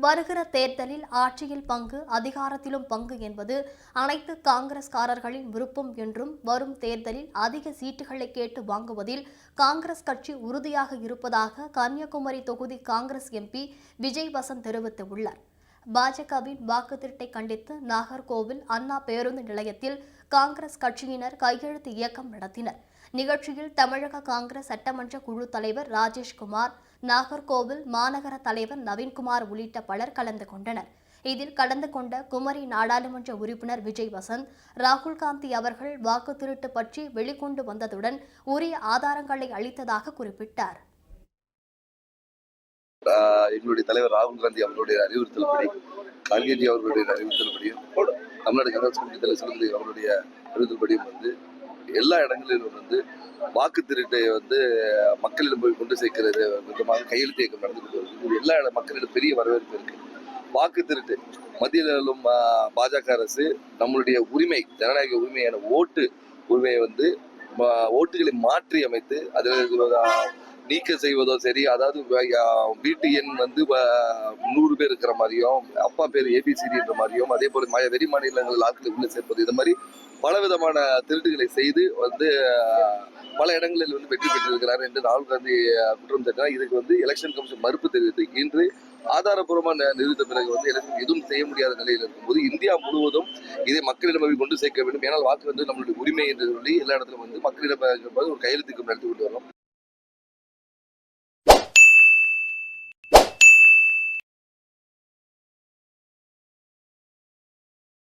வருகிற தேர்தலில் ஆட்சியில் பங்கு அதிகாரத்திலும் பங்கு என்பது அனைத்து காங்கிரஸ்காரர்களின் விருப்பம் என்றும் வரும் தேர்தலில் அதிக சீட்டுகளை கேட்டு வாங்குவதில் காங்கிரஸ் கட்சி உறுதியாக இருப்பதாக கன்னியாகுமரி தொகுதி காங்கிரஸ் எம்பி விஜய் வசந்த் தெரிவித்துள்ளார். பாஜகவின் வாக்கு திருட்டை கண்டித்து நாகர்கோவில் அண்ணா பேருந்து நிலையத்தில் காங்கிரஸ் கட்சியினர் கையெழுத்து இயக்கம் நடத்தினர். நிகழ்ச்சியில் தமிழக காங்கிரஸ் சட்டமன்ற குழு தலைவர் ராஜேஷ்குமார் நாகர்கோவில் மாநகர தலைவர் நவீன்குமார் உள்ளிட்ட பலர் கலந்து கொண்டனர். இதில் கலந்து கொண்ட குமரி நாடாளுமன்ற உறுப்பினர் விஜய் வசந்த் ராகுல் காந்தி அவர்கள் வாக்கு திருட்டு பற்றி வெளிக்கொண்டு வந்ததுடன் உரிய ஆதாரங்களை அளித்ததாக குறிப்பிட்டார். எங்களுடைய தலைவர் ராகுல் காந்தி அவர்களுடைய அறிவுறுத்தல்படி காந்திஜி அவர்களுடைய அறிவுறுத்தல்படியும் தமிழ்நாடு காங்கிரஸ் கமிட்டி தலைவர் சிலந்தி அவருடைய அறிவுறுத்தல்படியும் வந்து எல்லா இடங்களிலும் வந்து வாக்கு திருட்டை வந்து மக்களிடம் போய் கொண்டு சேர்க்கிறது விதமாக கையெழுத்து இயக்கம் நடந்து கொண்டு வருது எல்லா இட- மக்களிடம் பெரிய வரவேற்பு இருக்கு. வாக்கு திருட்டு மத்தியிலும் பாஜக அரசு நம்மளுடைய உரிமை ஜனநாயக உரிமையான ஓட்டு உரிமையை வந்து ஓட்டுகளை மாற்றி அமைத்து அதில் நீக்க செய்வதோ சரி அதாவது வீட்டு எண் வந்து வ- நூறு பேர் இருக்கிற மாதிரியும் அப்பா பேர் ஏபிசிடின்ற மாதிரியும் அதே போல ம- வெளி மாநிலங்களில் ஆட்களை உள்ள சேர்ப்பது இது மாதிரி பல விதமான திருட்டுகளை செய்து வந்து பல இடங்களில் வந்து வெற்றி பெற்றிருக்கிறார் என்று ராகுல் காந்தி குற்றம் சாட்டினார். இதுக்கு வந்து எலெக்ஷன் கமிஷன் மறுப்பு தெரிவித்து இன்று ஆதாரபூர்வமாக நிறுத்த பிறகு வந்து எலெக்ஷன் எதுவும் செய்ய முடியாத நிலையில் இருக்கும்போது இந்தியா முழுவதும் இதை மக்களிடம் போய் கொண்டு சேர்க்க வேண்டும். ஏன்னால் வாக்கு வந்து நம்மளுடைய உரிமை என்று சொல்லி எல்லா இடத்திலும் வந்து மக்களிடம் ஒரு கையெழுத்துக்கு நடத்தி கொண்டு வரோம்.